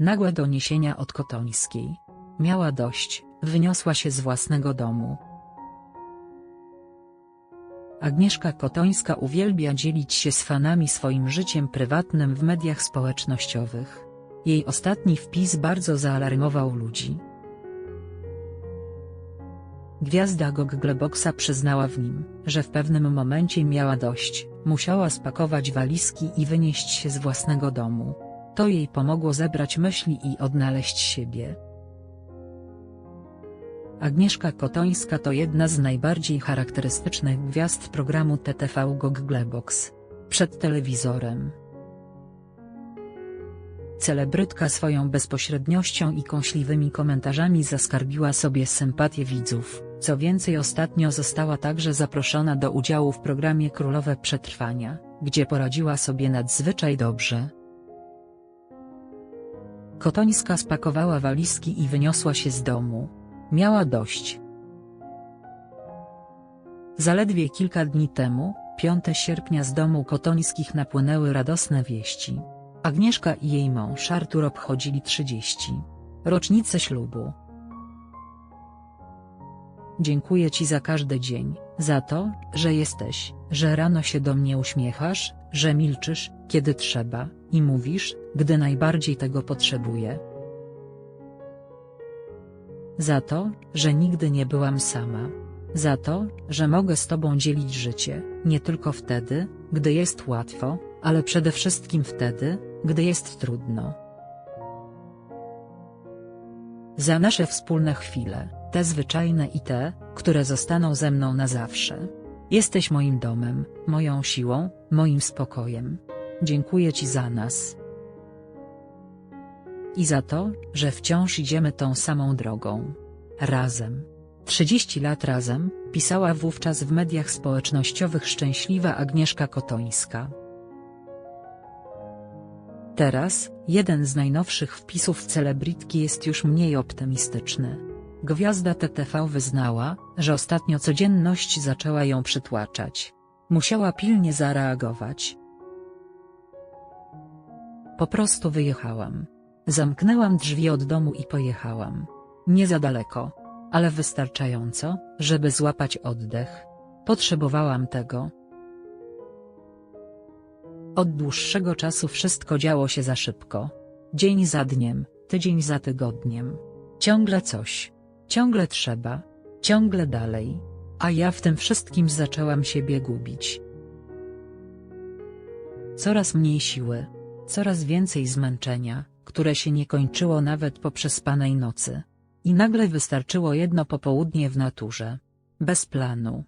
Nagłe doniesienia od Kotońskiej. Miała dość, wyniosła się z własnego domu. Agnieszka Kotońska uwielbia dzielić się z fanami swoim życiem prywatnym w mediach społecznościowych. Jej ostatni wpis bardzo zaalarmował ludzi. Gwiazda Googleboxa przyznała w nim, że w pewnym momencie miała dość, musiała spakować walizki i wynieść się z własnego domu. To jej pomogło zebrać myśli i odnaleźć siebie. Agnieszka Kotońska to jedna z najbardziej charakterystycznych gwiazd programu TTV Googlebox. Przed telewizorem. Celebrytka swoją bezpośredniością i kąśliwymi komentarzami zaskarbiła sobie sympatię widzów, co więcej ostatnio została także zaproszona do udziału w programie Królowe Przetrwania, gdzie poradziła sobie nadzwyczaj dobrze. Kotońska spakowała walizki i wyniosła się z domu. Miała dość. Zaledwie kilka dni temu, 5 sierpnia z domu Kotońskich napłynęły radosne wieści. Agnieszka i jej mąż Artur obchodzili 30. rocznicę ślubu. Dziękuję Ci za każdy dzień, za to, że jesteś, że rano się do mnie uśmiechasz, że milczysz, kiedy trzeba, i mówisz, gdy najbardziej tego potrzebuję. Za to, że nigdy nie byłam sama. Za to, że mogę z Tobą dzielić życie, nie tylko wtedy, gdy jest łatwo, ale przede wszystkim wtedy, gdy jest trudno. Za nasze wspólne chwile, te zwyczajne i te, które zostaną ze mną na zawsze. Jesteś moim domem, moją siłą, moim spokojem. Dziękuję Ci za nas. I za to, że wciąż idziemy tą samą drogą. Razem. 30 lat razem, pisała wówczas w mediach społecznościowych szczęśliwa Agnieszka Kotońska. Teraz, jeden z najnowszych wpisów celebrytki jest już mniej optymistyczny. Gwiazda TTV wyznała, że ostatnio codzienność zaczęła ją przytłaczać. Musiała pilnie zareagować. Po prostu wyjechałam. Zamknęłam drzwi od domu i pojechałam. Nie za daleko, ale wystarczająco, żeby złapać oddech. Potrzebowałam tego. Od dłuższego czasu wszystko działo się za szybko. Dzień za dniem, tydzień za tygodniem. Ciągle coś. Ciągle trzeba. Ciągle dalej. A ja w tym wszystkim zaczęłam siebie gubić. Coraz mniej siły. Coraz więcej zmęczenia, które się nie kończyło nawet po przespanej nocy. I nagle wystarczyło jedno popołudnie w naturze. Bez planu.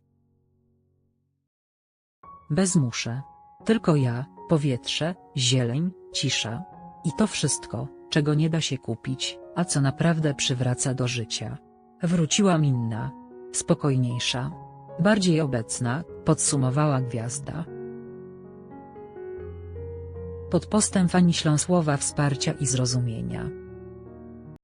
Bez muszę. Tylko ja, powietrze, zieleń, cisza. I to wszystko, czego nie da się kupić, a co naprawdę przywraca do życia. Wróciłam inna. Spokojniejsza. Bardziej obecna, podsumowała gwiazda. Pod postem fani ślą słowa wsparcia i zrozumienia.